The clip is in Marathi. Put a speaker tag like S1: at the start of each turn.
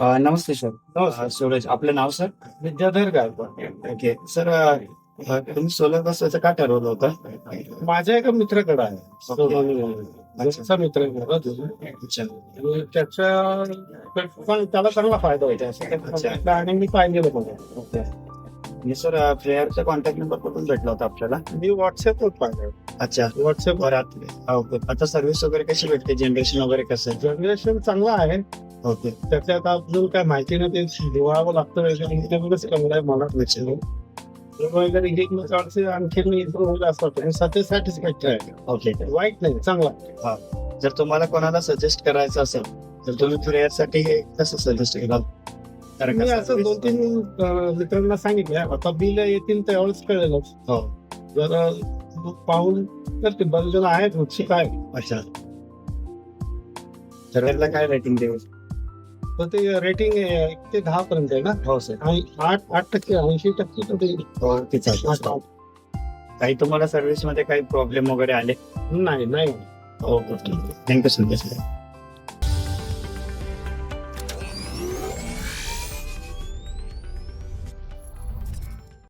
S1: अ, नमस्ते सर.
S2: नमस्कार.
S1: अ, सूरज आपलं नाव sir?
S2: Vidyadhar Gaikwad.
S1: Okay. Sir अ, अ, तुम्ही सोलर बसवायचं का ठरवलं होतं?
S2: माझ्या एका मित्राकडे आहे. सोनवणे म्हणून. जवळचा मित्र आहे माझा तो.
S1: अच्छा.
S2: आणि त्याच्या पण त्याला चांगला फायदा होता असं त्याचं
S1: अच्छा.
S2: सांगितलं आणि मी पाहिलेलं आहे.
S1: ओके. आणि सर प्लेयरचा कॉन्टॅक्ट नंबर कुठून भेटला होता आपल्याला?
S2: मी व्हॉट्सअपवर पाहिलं.
S1: अच्छा.
S2: व्हॉट्सअपवर
S1: बरं आता ओके. आता सर्व्हिस वगैरे कशी भेटते? जनरेशन वगैरे कसं आहे?
S2: जनरेशन चांगला आहे.
S1: ओके
S2: त्याच्यात आता अजून काय माहिती नाही ते दिवाळावं लागतं वगैरे त्यामुळेच कमी आहे मला विचारून वगैरे एकमेकांचे आणखी मी इम्प्रूव्ह होईल असं वाटतं सध्या सॅटिस्फॅक्टरी आहे
S1: ओके
S2: वाईट नाही चांगला आहे.
S1: जर तुम्हाला कोणाला सजेस्ट करायचं असेल तर तुम्ही प्लेयरसाठी कसं सजेस्ट कराल कारण
S2: मी
S1: का
S2: असं दोन तीन मित्रांना सांगितलं आता बिल येतील त्यावेळेस कळेलच
S1: हो.
S2: जर पाहून तर ते बरेच जण आहेत उत्सुक आहे.
S1: अच्छा. सर्वांना काय रेटिंग देऊ?
S2: तर ते रेटिंग एक ते दहा पर्यंत आहे ना?
S1: हो सर
S2: आणि आठ आठ टक्के ऐंशी टक्के तर ते
S1: हो ते चालतं काही तुम्हाला सर्व्हिसमध्ये काही प्रॉब्लेम वगैरे आले?
S2: नाही नाही.
S1: हो थँक्यू सर